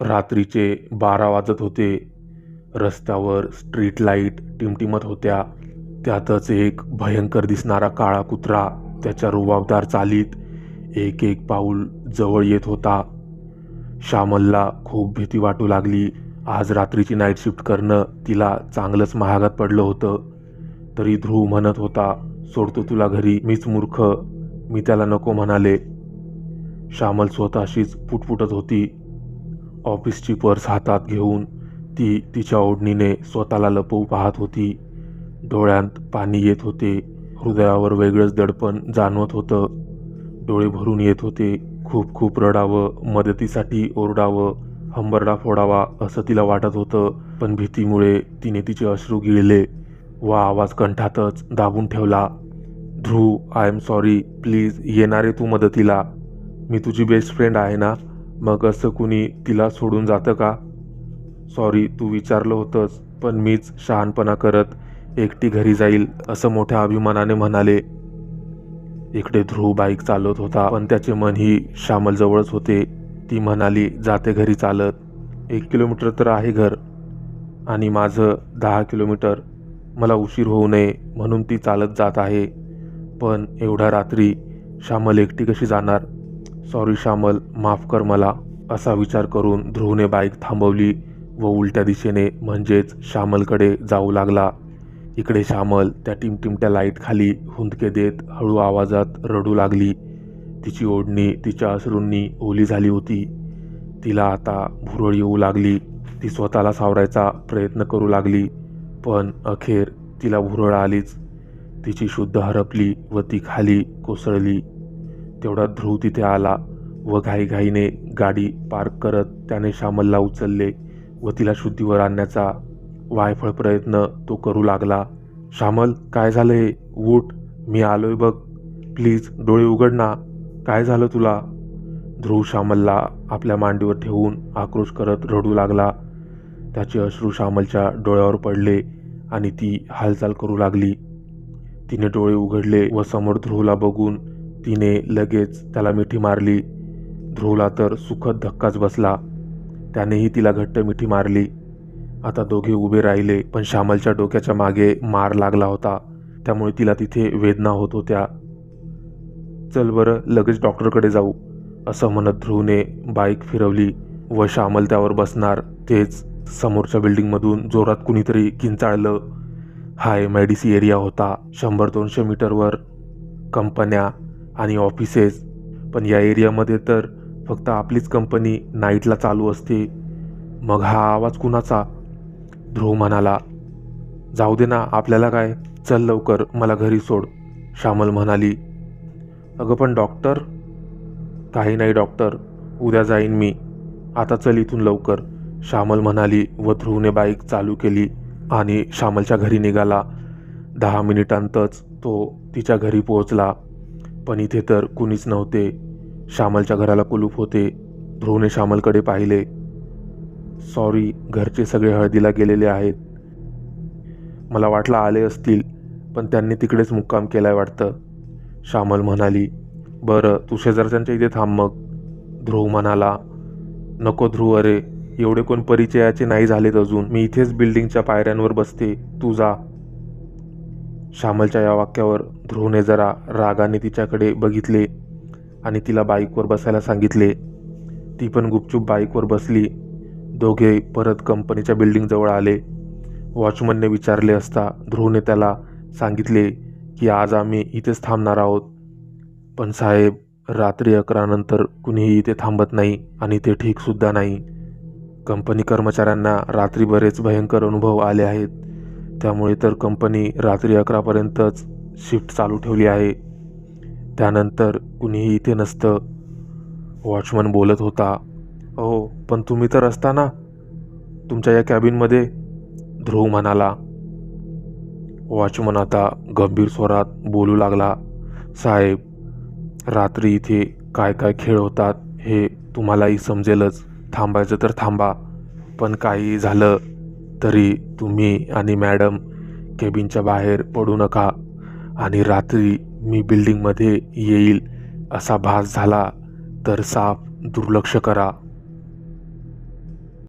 रात्रीचे बारा वाजत होते. रस्त्यावर स्ट्रीट लाइट टिमटिमत होत्या. त्यातच एक भयंकर दिसणारा काळा कुत्रा त्याच्या रुबाबदार चालीत एक एक पाऊल जवळ येत होता. श्यामलला खूप भीती वाटू लागली. आज रात्रीची नाईट शिफ्ट करणं तिला चांगलंच महागात पडलं होतं. तरी ध्रुव म्हणत होता सोडतो तुला घरी मीच मूर्ख. मी त्याला नको म्हणाले. श्यामल स्वतःशीच पुटपुटत होती. ऑफिसची पर्स हातात घेऊन ती तिच्या ओढणीने स्वतःला लपवू पाहत होती. डोळ्यांत पाणी येत होते. हृदयावर वेगळंच दडपण जाणवत होतं. डोळे भरून येत होते. खूप खूप रडावं मदतीसाठी ओरडावं हंबरडा फोडावा असं तिला वाटत होतं. पण भीतीमुळे तिने तिचे अश्रू गिळले व आवाज कंठातच दाबून ठेवला. Dhruv I am sorry please येणारे तू मदतीला. मी तुझी बेस्ट फ्रेंड आहे ना? मग असं कुणी तिला सोडून जातं का? सॉरी तू विचारलं होतंस पण मीच शहाणपणा करत एकटी घरी जाईल असं मोठ्या अभिमानाने म्हणाले. इकडे ध्रुव बाईक चालवत होता पण त्याचे मन ही श्यामलजवळच होते. ती म्हणाली जाते घरी चालत. एक किलोमीटर तर आहे घर आणि माझं दहा किलोमीटर. मला उशीर होऊ नये म्हणून ती चालत जात आहे. पण एवढ्या रात्री श्यामल एकटी कशी जाणार? सॉरी श्यामल माफ कर मला असा विचार करून ध्रुवने बाईक थांबवली व उलट्या दिशेने म्हणजेच श्यामलकडे जाऊ लागला. इकडे श्यामल त्या टिमटिमट्या लाइट खाली हुंदके देत हळू आवाजात रडू लागली. तिची ओढणी तिच्या अश्रूंनी ओली झाली होती. तिला आता भुरळ येऊ लागली. ती स्वतःला सावरायचा प्रयत्न करू लागली पण अखेर तिला भुरळ आलीच. तिची शुद्ध हरपली व ती खाली कोसळली. तेवढा ध्रुव तिथे आला व घाईघाईने गाडी पार्क करत त्याने श्यामलला उचलले व तिला शुद्धीवर आणण्याचा वायफळ प्रयत्न तो करू लागला. श्यामल काय झालं हे? उठ मी आलोय बघ. प्लीज डोळे उघड ना. काय झालं तुला? ध्रुव श्यामलला आपल्या मांडीवर ठेवून आक्रोश करत रडू लागला. त्याचे अश्रू श्यामलच्या डोळ्यावर पडले आणि ती हालचाल करू लागली. तिने डोळे उघडले व समोर ध्रुवला बघून तिने लगेच त्याला मिठी मारली. ध्रुवला तर सुखद धक्काच बसला. त्यानेही तिला घट्ट मिठी मारली. आता दोघे उभे राहिले पण श्यामलच्या डोक्याच्या मागे मार लागला होता. त्यामुळे तिला तिथे वेदना होत होत्या. चल बरं लगेच डॉक्टरकडे जाऊ असं म्हणत ध्रुवने बाईक फिरवली व श्यामल त्यावर बसणार. तेच समोरच्या बिल्डिंगमधून जोरात कुणीतरी किंचाळलं. हाय एम एरिया होता शंभर दोनशे मीटरवर कंपन्या आणि ऑफिसेस पण या एरियामध्ये तर फक्त आपलीच कंपनी नाईटला चालू असते. मग हा आवाज कुणाचा? ध्रुव म्हणाला जाऊ दे ना आपल्याला काय? चल लवकर मला घरी सोड. श्यामल म्हणाली अगं पण डॉक्टर काही नाही डॉक्टर उद्या जाईन मी. आता चल इथून लवकर. श्यामल म्हणाली व ध्रुवने बाईक चालू केली आणि श्यामलच्या घरी निघाला. दहा मिनिटांतच तो तिच्या घरी पोहोचला. पण इथे तर कुणीच नव्हते. श्यामलच्या घराला कुलूप होते. ध्रुवने श्यामलकडे पाहिले. सॉरी घरचे सगळे हळदीला गेलेले आहेत. मला वाटलं आले असतील पण त्यांनी तिकडेच मुक्काम केलाय वाटतं. श्यामल म्हणाली बरं तू शेजारच्यांच्या इथे थांब मग. ध्रुव म्हणाला नको ध्रुव अरे एवढे कोण परिचयाचे नाही झालेत अजून. मी इथेच बिल्डिंगच्या पायऱ्यांवर बसते. तू जा. श्यामलच्या या वाक्यावर ध्रुवने जरा रागाने तिच्याकडे बघितले आणि तिला बाईकवर बसायला सांगितले. ती पण गुपचूप बाईकवर बसली. दोघे परत कंपनीच्या बिल्डिंगजवळ आले. वॉचमनने विचारले असता ध्रुवने त्याला सांगितले की आज आम्ही इथेच थांबणार आहोत. पण साहेब रात्री अकरानंतर कुणीही इथे थांबत नाही आणि ते ठीकसुद्धा नाही. कंपनी कर्मचाऱ्यांना रात्री बरेच भयंकर अनुभव आले आहेत. त्यामुळे तर कंपनी रात्री अकरापर्यंतच शिफ्ट चालू ठेवली आहे. त्यानंतर कुणीही इथे नसतं. वॉचमन बोलत होता हो पण तुम्ही तर असता ना? तुमच्या या कॅबिनमध्ये? ध्रुव म्हणाला. वॉचमन आता गंभीर स्वरात बोलू लागला साहेब रात्री इथे काय काय खेळ होतात हे तुम्हालाही समजेलच. थांबायचं तर थांबा पण काही झालं तरी तुम्ही आणि मॅडम केबिनच्या बाहेर पडू नका आणि रात्री मी बिल्डिंगमध्ये येईल असा भास झाला तर साफ दुर्लक्ष करा.